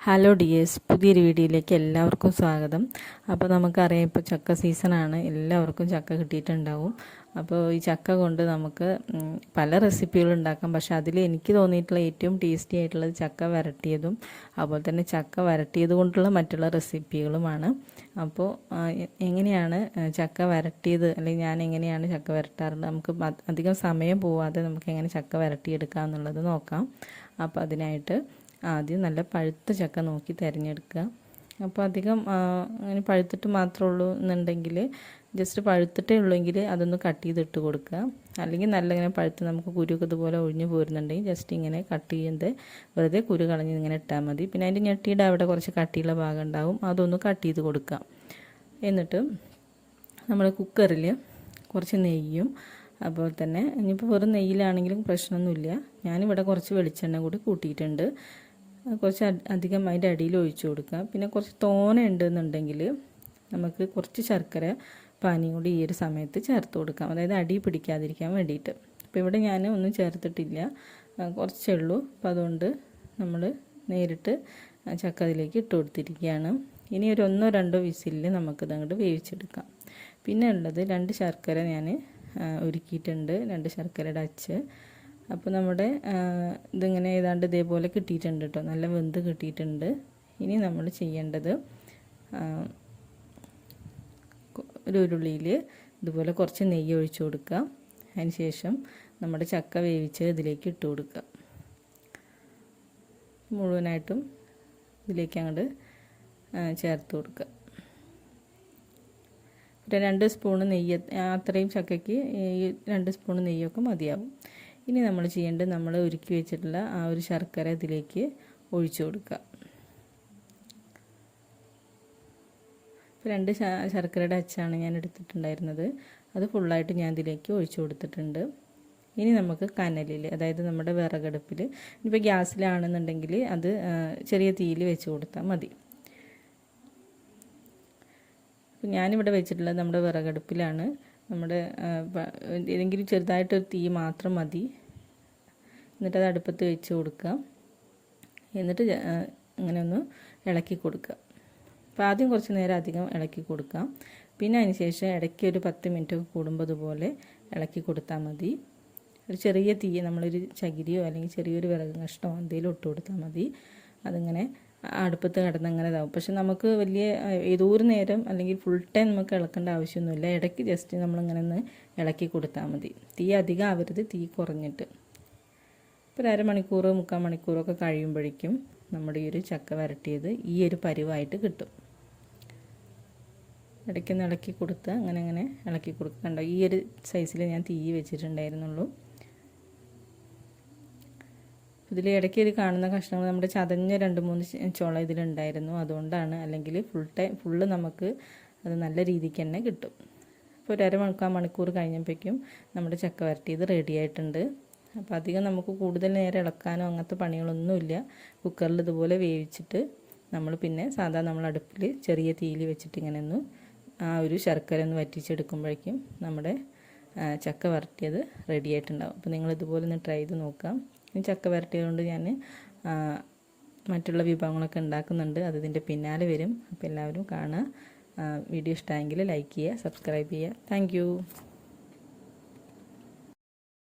Hello dears പുതിയൊരു വീഡിയോയിലേക്ക് എല്ലാവർക്കും സ്വാഗതം. അപ്പോൾ നമുക്കറിയാം ഇപ്പോൾ ചക്ക സീസണാണ് എല്ലാവർക്കും ചക്ക കിട്ടിയിട്ടുണ്ടാവും. അപ്പോൾ ഈ ചക്ക കൊണ്ട് നമുക്ക് പല റെസിപ്പികളും ഉണ്ടാക്കാം. പക്ഷേ അതിൽ എനിക്ക് തോന്നിയിട്ടുള്ള ഏറ്റവും ടേസ്റ്റി ആയിട്ടുള്ളത് ചക്ക വരട്ടിയതും അതുപോലെ തന്നെ ചക്ക വരട്ടിയത് കൊണ്ടുള്ള മറ്റുള്ള റെസിപ്പികളുമാണ് അപ്പോൾ എങ്ങനെയാണ് ചക്ക വരട്ടിയത് അല്ലെങ്കിൽ ഞാൻ എങ്ങനെയാണ് ചക്ക വരട്ടാറുള്ളത് നമുക്ക് അധികം സമയം പോവാതെ നമുക്ക് എങ്ങനെ ചക്ക വരട്ടിയെടുക്കാം എന്നുള്ളത് നോക്കാം. അപ്പോൾ അതിനായിട്ട് ആദ്യം നല്ല പഴുത്ത ചക്ക നോക്കി തിരഞ്ഞെടുക്കുക. അപ്പോൾ അധികം അങ്ങനെ പഴുത്തിട്ട് മാത്രമേ ഉള്ളൂ എന്നുണ്ടെങ്കിൽ ജസ്റ്റ് പഴുത്തിട്ടേ ഉള്ളെങ്കിൽ അതൊന്ന് കട്ട് ചെയ്തിട്ട് കൊടുക്കുക. അല്ലെങ്കിൽ നല്ല ഇങ്ങനെ പഴുത്ത് നമുക്ക് കുരുക്ക് ഇതുപോലെ ഒഴിഞ്ഞു പോരുന്നുണ്ടെങ്കിൽ ജസ്റ്റ് ഇങ്ങനെ കട്ട് ചെയ്യുന്നത് വെറുതെ കുരു കളഞ്ഞ് ഇങ്ങനെ ഇട്ടാൽ മതി. പിന്നെ അതിന്റെ ഞെട്ടിയുടെ അവിടെ കുറച്ച് കട്ടിയുള്ള ഭാഗം ഉണ്ടാവും അതൊന്ന് കട്ട് ചെയ്ത് കൊടുക്കുക. എന്നിട്ട് നമ്മൾ കുക്കറിൽ കുറച്ച് നെയ്യും അതുപോലെ തന്നെ ഇനിയിപ്പോൾ വെറും നെയ്യിലാണെങ്കിലും പ്രശ്നമൊന്നുമില്ല. ഞാനിവിടെ കുറച്ച് വെളിച്ചെണ്ണ കൂടി കൂട്ടിയിട്ടുണ്ട്. കുറച്ച് അധ- അധികം അതിന്റെ അടിയിൽ ഒഴിച്ചു കൊടുക്കുക. പിന്നെ കുറച്ച് തോന ഉണ്ടെന്നുണ്ടെങ്കിൽ നമുക്ക് കുറച്ച് ശർക്കര പാനിയും കൂടി ഈ ഒരു സമയത്ത് ചേർത്ത് കൊടുക്കാം. അതായത് അടി പിടിക്കാതിരിക്കാൻ വേണ്ടിയിട്ട്. അപ്പോൾ ഇവിടെ ഞാൻ ഒന്നും ചേർത്തിട്ടില്ല. കുറച്ചേ ഉള്ളൂ. അപ്പോൾ അതുകൊണ്ട് നമ്മൾ നേരിട്ട് ചക്ക അതിലേക്ക് ഇട്ട് കൊടുത്തിരിക്കുകയാണ്. ഇനി ഒരു ഒന്നോ രണ്ടോ വിസിലിൽ നമുക്കിത് അങ്ങോട്ട് വേവിച്ചെടുക്കാം. പിന്നെ ഉള്ളത് രണ്ട് ശർക്കര ഞാൻ ഒരുക്കിയിട്ടുണ്ട്. രണ്ട് ശർക്കരയുടെ അച്ച്. അപ്പോൾ നമ്മുടെ ഇതിങ്ങനെ ഏതാണ്ട് ഇതേപോലെ കിട്ടിയിട്ടുണ്ട് കേട്ടോ നല്ല വെന്ത് കിട്ടിയിട്ടുണ്ട്. ഇനി നമ്മൾ ചെയ്യേണ്ടത് ഒരു ഉരുളിയിൽ ഇതുപോലെ കുറച്ച് നെയ്യ് ഒഴിച്ചു കൊടുക്കുക. അതിന് ശേഷം നമ്മുടെ ചക്ക വേവിച്ച് ഇതിലേക്ക് ഇട്ട് കൊടുക്കുക. മുഴുവനായിട്ടും ഇതിലേക്ക് അങ്ങോട്ട് ചേർത്ത് കൊടുക്കുക. പിന്നെ രണ്ട് സ്പൂണ് നെയ്യ് അത്രയും ചക്കയ്ക്ക് ഈ രണ്ട് സ്പൂണ് നെയ്യൊക്കെ മതിയാവും. ഇനി നമ്മൾ ചെയ്യേണ്ടത് നമ്മൾ ഒരുക്കി വെച്ചിട്ടുള്ള ആ ഒരു ശർക്കര ഇതിലേക്ക് ഒഴിച്ചു കൊടുക്കുക. രണ്ട് ശർക്കരയുടെ അച്ചാണ് ഞാൻ എടുത്തിട്ടുണ്ടായിരുന്നത്. അത് ഫുള്ളായിട്ട് ഞാൻ ഇതിലേക്ക് ഒഴിച്ചു കൊടുത്തിട്ടുണ്ട്. ഇനി നമുക്ക് കനലിൽ അതായത് നമ്മുടെ വിറകടുപ്പിൽ ഇപ്പോൾ ഗ്യാസിലാണെന്നുണ്ടെങ്കിൽ അത് ചെറിയ തീയിൽ വെച്ച് കൊടുത്താൽ മതി. അപ്പോൾ ഞാനിവിടെ വെച്ചിട്ടുള്ളത് നമ്മുടെ വിറകടുപ്പിലാണ്. നമ്മുടെ ഏതെങ്കിലും ചെറുതായിട്ടൊരു തീ മാത്രം മതി. എന്നിട്ട് അത് അടുപ്പത്ത് വെച്ച് കൊടുക്കുക. എന്നിട്ട് ഇങ്ങനെ ഒന്ന് ഇളക്കി കൊടുക്കുക. അപ്പോൾ ആദ്യം കുറച്ച് നേരം അധികം ഇളക്കി കൊടുക്കാം. പിന്നെ അതിന് ശേഷം ഇടയ്ക്ക് ഒരു പത്ത് മിനിറ്റ് കൂടുമ്പോൾ അതുപോലെ ഇളക്കി കൊടുത്താൽ മതി. ഒരു ചെറിയ തീ നമ്മളൊരു ചകിരിയോ അല്ലെങ്കിൽ ചെറിയൊരു വിറക് കഷ്ണമോ എന്തെങ്കിലും ഇട്ട് കൊടുത്താൽ മതി. അതിങ്ങനെ അടുപ്പത്ത് കിടന്ന് അങ്ങനെ ഇതാവും. പക്ഷെ നമുക്ക് വലിയ ഏതൊരു ഏതോ നേരം അല്ലെങ്കിൽ ഫുൾ ടൈം നമുക്ക് ഇളക്കേണ്ട ആവശ്യമൊന്നുമില്ല. ഇടയ്ക്ക് ജസ്റ്റ് നമ്മളിങ്ങനെ ഒന്ന് ഇളക്കി കൊടുത്താൽ മതി. തീ അധികം ആവരുത് തീ കുറഞ്ഞിട്ട്. ഒരു അരമണിക്കൂർ മുക്കാൽ മണിക്കൂറൊക്കെ കഴിയുമ്പോഴേക്കും നമ്മുടെ ഈ ഒരു ചക്ക വരട്ടിയത് ഈ ഒരു പരിവായിട്ട് കിട്ടും. ഇടയ്ക്കൊന്ന് ഇളക്കി കൊടുത്ത് അങ്ങനെ അങ്ങനെ ഇളക്കി കൊടുക്കുക കണ്ടോ ഈ ഒരു സൈസിൽ ഞാൻ തീ വെച്ചിട്ടുണ്ടായിരുന്നുള്ളൂ. ഇതിൽ ഇടയ്ക്ക് ഇത് കാണുന്ന കഷ്ണങ്ങൾ നമ്മുടെ ചതഞ്ഞ രണ്ട് മൂന്ന് ചോള ഇതിലുണ്ടായിരുന്നു. അതുകൊണ്ടാണ് അല്ലെങ്കിൽ ഫുൾ ടൈം ഫുള്ള് നമുക്ക് അത് നല്ല രീതിക്ക് തന്നെ കിട്ടും. ഇപ്പോൾ ഒരു അരമണിക്കാൽ മണിക്കൂർ കഴിഞ്ഞപ്പോഴേക്കും നമ്മുടെ ചക്ക വരട്ടിയത് റെഡി ആയിട്ടുണ്ട്. അപ്പോൾ അധികം നമുക്ക് കൂടുതൽ നേരം ഇളക്കാനോ അങ്ങനത്തെ പണികളൊന്നുമില്ല. കുക്കറിൽ ഇതുപോലെ വേവിച്ചിട്ട് നമ്മൾ പിന്നെ സാധാ നമ്മൾ അടുപ്പിൽ ചെറിയ തീയിൽ വെച്ചിട്ട് ഇങ്ങനെ ഒന്ന് ആ ഒരു ശർക്കര ഒന്ന് വറ്റിച്ചെടുക്കുമ്പോഴേക്കും നമ്മുടെ ചക്ക വരട്ടിയത് റെഡി ആയിട്ടുണ്ടാവും. അപ്പോൾ നിങ്ങൾ ഇതുപോലെ ഒന്ന് ട്രൈ ചെയ്ത് നോക്കാം. ഈ ചക്ക വരട്ടിയത് കൊണ്ട് ഞാൻ മറ്റുള്ള വിഭവങ്ങളൊക്കെ ഉണ്ടാക്കുന്നുണ്ട്. അത് ഇതിന്റെ പിന്നാലെ വരും. അപ്പോൾ എല്ലാവരും കാണുക. വീഡിയോ ഇഷ്ടമായെങ്കിൽ ലൈക്ക് ചെയ്യുക സബ്സ്ക്രൈബ് ചെയ്യുക. താങ്ക്